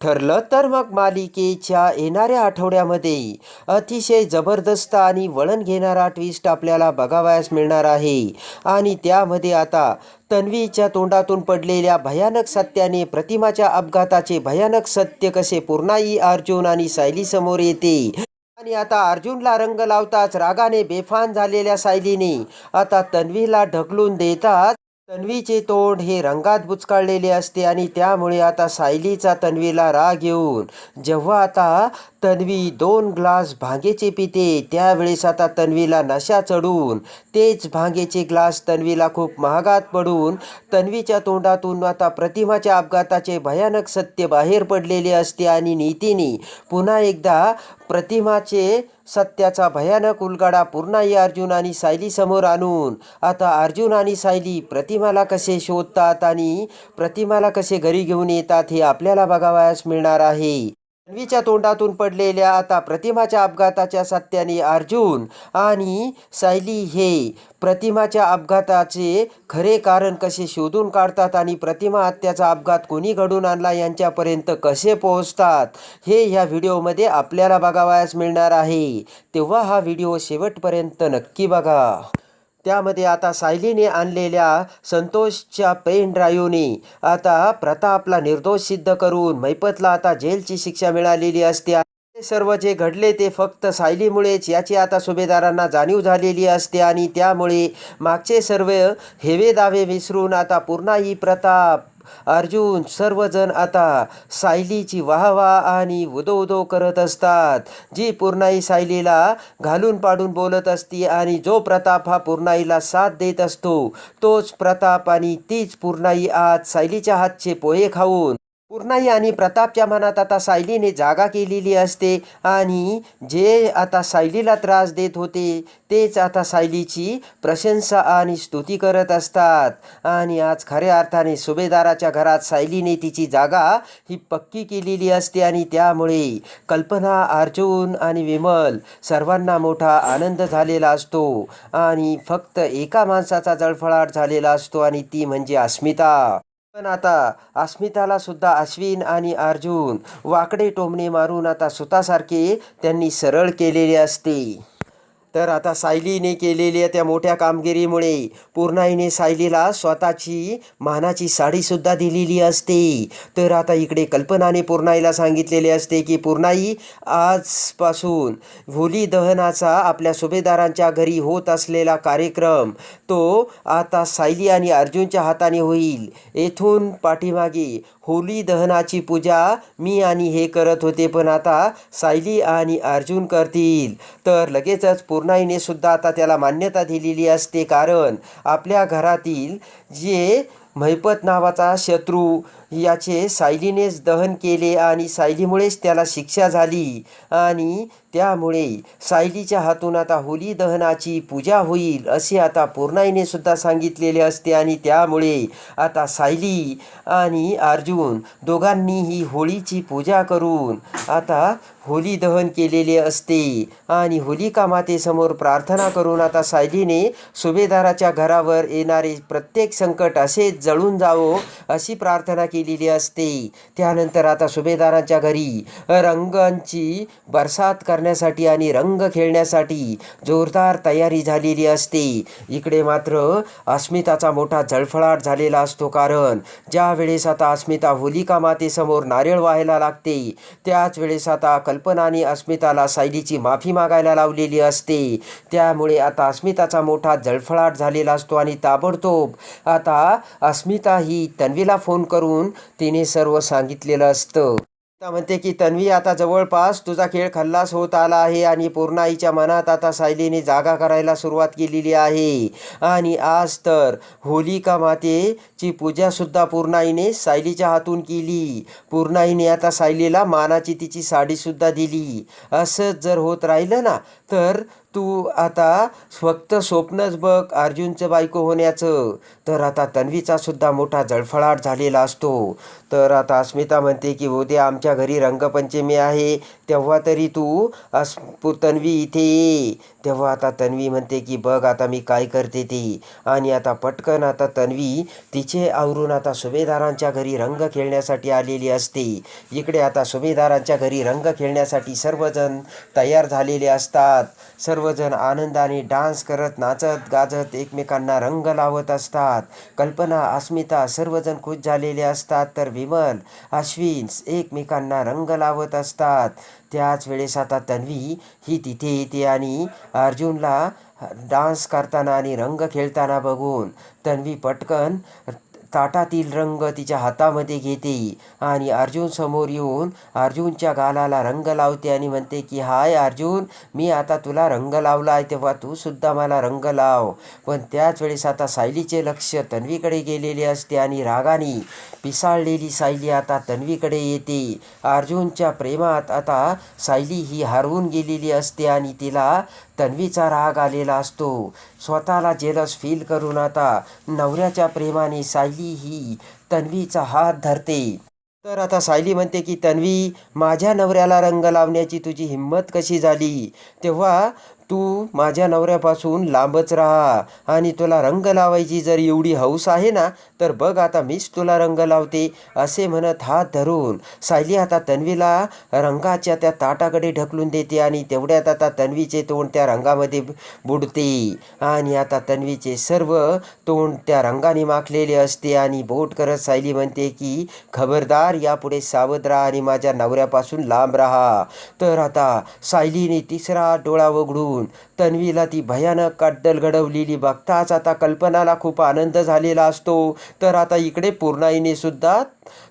ठरलं तर मग मालिकेच्या येणाऱ्या आठवड्यामध्ये अतिशय जबरदस्त आणि वळण घेणारा ट्विस्ट आपल्याला बघावयास मिळणार आहे. आणि त्यामध्ये आता तन्वीच्या तोंडातून पडलेल्या भयानक सत्याने प्रतिमाच्या अपघाताचे भयानक सत्य कसे पूर्णाई अर्जुन आणि सायली समोर येते. आणि आता अर्जुनला रंग लावताच रागाने बेफान झालेल्या सायलीने आता तन्वीला ढकलून देतात. तन्वीचे तोंड हे रंगात बुचकाळलेले असते आणि त्यामुळे आता सायलीचा तन्वीला राग येऊन जेव्हा आता तन्वी दोन ग्लास भांगेचे पिते त्यावेळेस आता तन्वीला नशा चढून तेच भांगेचे ग्लास तन्वीला खूप महागात पडून तन्वीच्या तोंडातून आता प्रतिमाच्या अपघाताचे भयानक सत्य बाहेर पडलेले असते आणि नीतीने पुन्हा एकदा प्रतिमाचे सत्याचा भयानक उलगडा पूर्णाई अर्जुन आणि सायली समोर आणून. आता अर्जुन आणि सायली प्रतिमाला कसे शोधतात आणि प्रतिमाला कसे घरी घेऊन येतात हे आपल्याला बघावयास मिळणार आहे. तन्वीच्या तोंडातून पडलेल्या आता प्रतिमाच्या अपघाताच्या सत्याने अर्जुन आणि सायली हे प्रतिमाच्या अपघाताचे खरे कारण कसे शोधून काढतात आणि प्रतिमा हत्याचा अपघात कोणी घडून आणला यांच्यापर्यंत कसे पोहोचतात हे ह्या व्हिडिओमध्ये आपल्याला बघावयास मिळणार आहे. तेव्हा हा व्हिडिओ शेवटपर्यंत नक्की बघा. त्यामध्ये आता सायलीने आणलेल्या संतोषच्या पेन ड्राईव्हने आता प्रतापला निर्दोष सिद्ध करून मैपतला आता जेलची शिक्षा मिळालेली असते. हे सर्व जे घडले ते फक्त सायलीमुळेच याची आता सुभेदारांना जाणीव झालेली असते आणि त्यामुळे मागचे सर्व हेवे दावे विसरून आता पुन्हा ही प्रताप अर्जुन सर्वजण आता सायलीची वाहवा आणि उदो उदो करत असतात. जी पूर्णाई सायलीला घालून पाडून बोलत असती आणि जो प्रताप हा पूर्णाईला साथ देत असतो तोच प्रताप आणि तीच पूर्णाई आज सायलीच्या हातचे पोहे खाऊन पूर्णाई आणि प्रतापच्या मनात आता सायलीने जागा केलेली असते आणि जे आता सायलीला त्रास देत होते तेच आता सायलीची प्रशंसा आणि स्तुती करत असतात. आणि आज खऱ्या अर्थाने सुभेदाराच्या घरात सायलीने तिची जागा ही पक्की केलेली असते आणि त्यामुळे कल्पना अर्जुन आणि विमल सर्वांना मोठा आनंद झालेला असतो. आणि फक्त एका माणसाचा जळफळाट झालेला असतो आणि ती म्हणजे अस्मिता. पण आता अस्मिताला सुद्धा अश्विन आणि अर्जुन वाकडे टोमणे मारून आता स्वतःसारखे त्यांनी सरळ केलेले असते. तर आता सायलीने केलेल्या त्या मोठ्या कामगिरीमुळे. पूर्णाईने सायलीला स्वतःची मानाची साडीसुद्धा दिलेली असते. तर आता इकडे कल्पनाने पूर्णाईला सांगितलेले असते की पूर्णाई आजपासून होली दहनाचा आपल्या सुभेदारांच्या घरी होत असलेला कार्यक्रम तो आता सायली आणि अर्जुनच्या हाताने होईल. येथून पाठीमागे होली दहनाची पूजा मी आणि हे करत होते पण आता सायली आणि अर्जुन करतील. तर लगेचच पूर्णाईने सुद्धा आता त्याला मान्यता दिलेली असते कारण आपल्या घरातील जे महिपत नावाचा शत्रू याचे सायलीनेच दहन केले आणि सायलीमुळेच त्याला शिक्षा झाली. आणि त्यामुळे सायलीच्या हातून आता होली दहनाची पूजा होईल असे आता पूर्णाईने सुद्धा सांगितलेले असते. आणि त्यामुळे आता सायली आणि अर्जुन दोघांनीही होळीची पूजा करून आता होली दहन केलेले असते. आणि होलिका मातेसमोर प्रार्थना करून आता सायलीने सुभेदाराच्या घरावर येणारे प्रत्येक संकट असेच जळून जावो अशी प्रार्थना केली. केलेली असते. त्यानंतर आता सुभेदारांच्या घरी रंगांची बरसात करण्यासाठी आणि रंग खेळण्यासाठी जोरदार तयारी झालेली असते. इकडे मात्र अस्मिताचा मोठा झळफळाट झालेला असतो कारण ज्या वेळेस आता अस्मिता होलिका मातेसमोर नारळ व्हायला लागते त्याच वेळेस आता कल्पना आणि अस्मिताला सायलीची माफी मागायला लावलेली असते. त्यामुळे आता अस्मिताचा मोठा झळफळाट झालेला असतो आणि ताबडतोब आता अस्मिता ही तन्वीला फोन करून तिने सर्व सांगितलेलं असतं. म्हणते की तन्वी आता जवळपास तुझा खेळ खल्लास होत आला आहे आणि पूर्णाईच्या मनात आता सायलीने जागा करायला सुरुवात केलेली आहे. आणि आज तर होलिका मातेची पूजासुद्धा पूर्णाईने सायलीच्या हातून केली. पूर्णाईने आता सायलीला मानाची तिची साडीसुद्धा दिली. असंच जर होत राहिलं ना तर तू आता फक्त स्वप्नच बघ अर्जुनचं बायको होण्याचं. तर आता तन्वीचा सुद्धा मोठा जळफळाट झालेला असतो. तर आता अस्मिता म्हणते की उद्या आमच्या घरी रंगपंचमी आहे. तेव्हा तरी तू अस तन्वी इथे ये. तेव्हा आता तन्वी म्हणते की बघ आता मी काय करते ती. आणि आता पटकन आता तन्वी तिचे आवरून आता सुभेदारांच्या घरी रंग खेळण्यासाठी आलेली असते. इकडे आता सुभेदारांच्या घरी रंग खेळण्यासाठी सर्वजण तयार झालेले असतात. सर्व सर्वजण आनंदाने डान्स करत नाचत गाजत एकमेकांना रंग लावत असतात. कल्पना अस्मिता सर्वजण खुश झालेले असतात. तर विमल अश्विन एकमेकांना रंग लावत असतात. त्याच वेळेस आता तन्वी ही तिथे येते आणि अर्जुनला डान्स करताना आणि रंग खेळताना बघून तन्वी पटकन ताटातील रंग तिच्या हातामध्ये घेते. आणि अर्जुन समोर येऊन अर्जुनच्या गालाला रंग लावते आणि म्हणते की हाय अर्जुन मी आता तुला रंग लावला आहे तेव्हा तू सुद्धा मला रंग लाव. पण त्याच वेळेस आता सायलीचे लक्ष तन्वीकडे गेलेले असते आणि रागाने पिसाळलेली सायली आता तन्वीकडे येते. अर्जुनच्या प्रेमात आता सायली ही हरवून गेलेली असते आणि तिला तन्वीचा राग आलेला असतो. स्वतःला जेलस फील करून आता नवऱ्याच्या प्रेमाने सायली ही तन्वीचा हात धरते. तर आता सायली म्हणते की तन्वी माझ्या नवऱ्याला रंग लावण्याची तुझी हिंमत कशी झाली? तेव्हा तू माझ्या नवऱ्यापासून लांबच राहा आणि तुला रंग लावायची जर एवढी हौस आहे ना तर बघ आता मीच तुला रंग लावते असे म्हणत हात धरून. सायली आता तन्वीला रंगाच्या त्या ताटाकडे ढकलून देते आणि तेवढ्यात आता तन्वीचे तोंड त्या रंगामध्ये बुडते. आणि आता तन्वीचे सर्व तोंड त्या रंगाने माखलेले असते आणि बोट करत सायली म्हणते की खबरदार यापुढे सावध राहा आणि माझ्या नवऱ्यापासून लांब राहा. तर आता सायलीने तिसरा डोळा वगडून असून तन्वीला ती भयानक अड्डल घडवलेली बघताच आता कल्पनाला खूप आनंद झालेला असतो. तर आता इकडे पूर्णाईने सुद्धा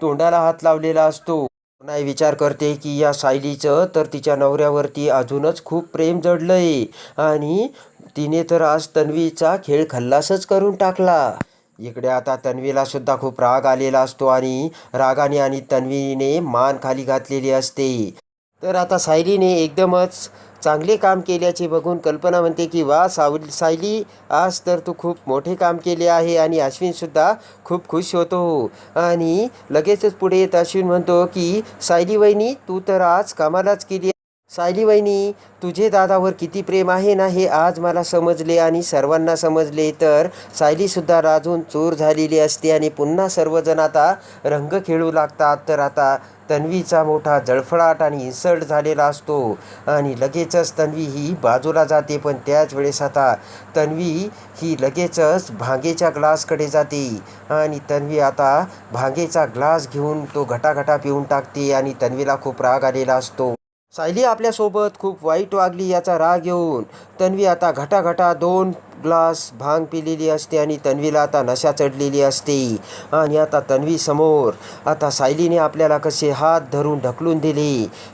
तोंडाला हात लावलेला असतो. नाही विचार करते की या सायलीचं तर तिच्या नवऱ्यावरती अजूनच खूप प्रेम जडलंय आणि तिने तर आज तन्वीचा खेळ खल्लासच करून टाकला. इकडे आता तन्वीला सुद्धा खूप राग आलेला असतो आणि रागाने आणि तन्वीने मान खाली घातलेली असते. तर आता सायलीने एकदमच चांगले काम केल्याचे बघून कल्पना म्हणते की वा सावली सायली आज तर तू खूप मोठे काम केले आहे आणि अश्विनसुद्धा खूप खुश होतो. आणि लगेचच पुढे येत अश्विन म्हणतो की सायली वहिनी तू तर आज कामालाच केली सायली वहिनी तुझे दादावर किती प्रेम आहे ना हे आज मला समजले आणि सर्वांना समजले. तर सायलीसुद्धा राजून चोर झालेली असते आणि पुन्हा सर्वजण आता रंग खेळू लागतात. तर आता तन्वीचा मोठा जळफळाट आणि इन्सल्ट झालेला असतो. आणि लगेचच तन्वी ही बाजूला जाते पण त्याच वेळेस आता तन्वी ही लगेचच भांगेच्या ग्लासकडे जाते. आणि तन्वी आता भांगेचा ग्लास घेऊन तो घटाघटा पिऊन टाकते आणि तन्वीला खूप राग आलेला असतो. सायली आपल्यासोबत खूप वाईट वागली याचा राग येऊन. तन्वी आता घटाघटा दोन ग्लास भांग पिलेली असते आणि तन्वीला आता नशा चढलेली असते. आणि आता तन्वी समोर. आता सायलीने आपल्याला कसे हात धरून ढकलून दिले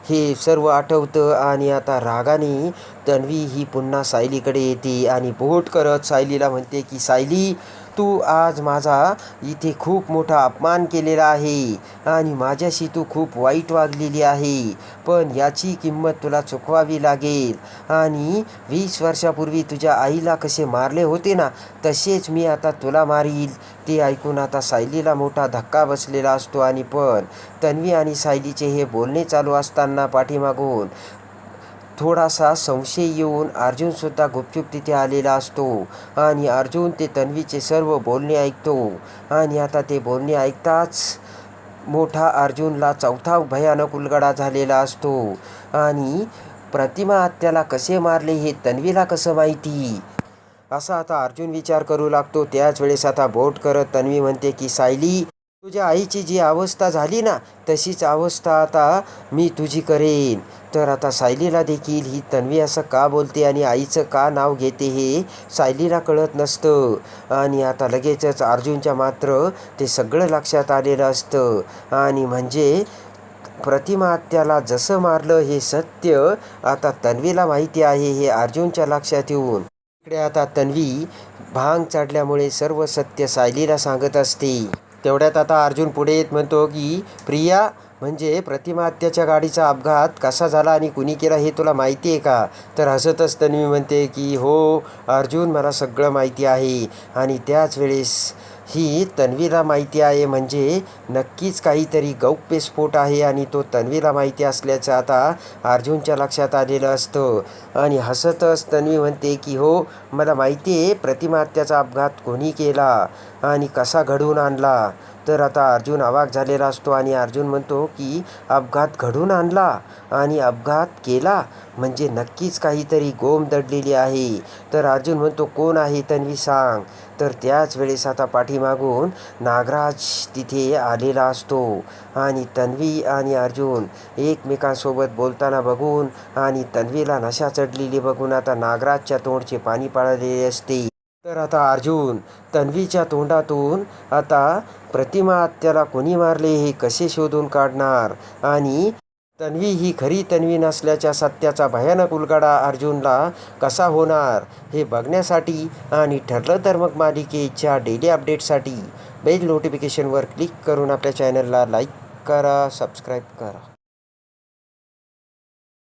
हे सर्व आठवतं आणि आता रागाने तन्वी ही पुन्हा सायलीकडे येते आणि बोट करत सायलीला म्हणते की सायली तू आज माझा इथे खूप मोठा अपमान केलेला आहे आणि माझ्याशी तू खूप वाईट वागलेली आहे. पण याची किंमत तुला चुकवावी लागेल. आणि वीस वर्षापूर्वी तुझ्या आईला कसे मारले होते ना तसेच मी आता तुला मारील. ते ऐकून आता सायलीला मोठा धक्का बसलेला असतो आणि पण तन्वी आणि सायलीचे हे बोलणे चालू असताना पाठीमागून थोडासा संशय येऊन अर्जुनसुद्धा गुपचूप तिथे आलेला असतो. आणि अर्जुन ते तन्वीचे सर्व बोलणे ऐकतो. आणि आता ते बोलणे ऐकताच मोठा अर्जुनला चौथा भयानक उलगडा झालेला असतो. आणि प्रतिमा आत्याला कसे मारले हे तन्वीला कसं माहिती? असा आता अर्जुन विचार करू लागतो. त्याच वेळेस आता बोट करत तन्वी म्हणते की सायली तुझ्या आईची जी अवस्था झाली ना तशीच अवस्था आता मी तुझी करेन. तर आता सायलीला देखील ही तन्वी असं का बोलते आणि आईचं का नाव घेते हे सायलीला कळत नसतं. आणि आता लगेचच अर्जुनच्या मात्र ते सगळं लक्षात आलेलं असतं. आणि म्हणजे प्रतिमा आत्याला जसं मारलं हे सत्य आता तन्वीला माहिती आहे हे अर्जुनच्या लक्षात येऊन. इकडे आता तन्वी भांग चढल्यामुळे सर्व सत्य सायलीला सांगत असते. तेवढ्यात आता अर्जुन पुढे येत म्हणतो की प्रिया म्हणजे प्रतिमात्याच्या गाडीचा अपघात कसा झाला आणि कुणी केला हे तुला माहिती आहे का? तर हसतच तन्वी म्हणते की हो अर्जुन मला सगळं माहिती आहे आणि त्याच वेळेस ही तन्वीला माहिती आहे म्हणजे नक्कीच काहीतरी गौप्यस्फोट आहे आणि तो तन्वीला माहिती असल्याचं आता अर्जुनच्या लक्षात आलेलं असतं. आणि हसतच तन्वी म्हणते की हो मला माहिती आहे प्रतिमात्याचा अपघात कोणी केला आणि कसा घडवून आणला? तर आता अर्जुन अवाक झालेला असतो आणि अर्जुन म्हणतो की अपघात घडून आणला आणि अपघात केला म्हणजे नक्कीच काहीतरी गोम दडलेली आहे. तर अर्जुन म्हणतो कोण आहे तन्वी सांग. तर त्याच वेळेस आता पाठीमागून नागराज तिथे आलेला असतो आणि तन्वी आणि अर्जुन एकमेकांसोबत बोलताना बघून आणि तन्वीला नशा चढलेली बघून आता नागराजच्या तोंडचे पाणी पाळलेले असते. तर आता अर्जुन तन्वीच्या तोंडातून आता प्रतिमा त्याला कोणी मारले हे कसे शोधून काढणार? आणि तन्वी ही खरी तन्वी नसल्याच्या सत्याचा भयानक उलगडा अर्जुनला कसा होणार हे बघण्यासाठी आणि ठरलं तर मग मालिकेच्या डेली अपडेटसाठी बेल नोटिफिकेशनवर क्लिक करून आपल्या चॅनलला लाईक करा सबस्क्राईब करा.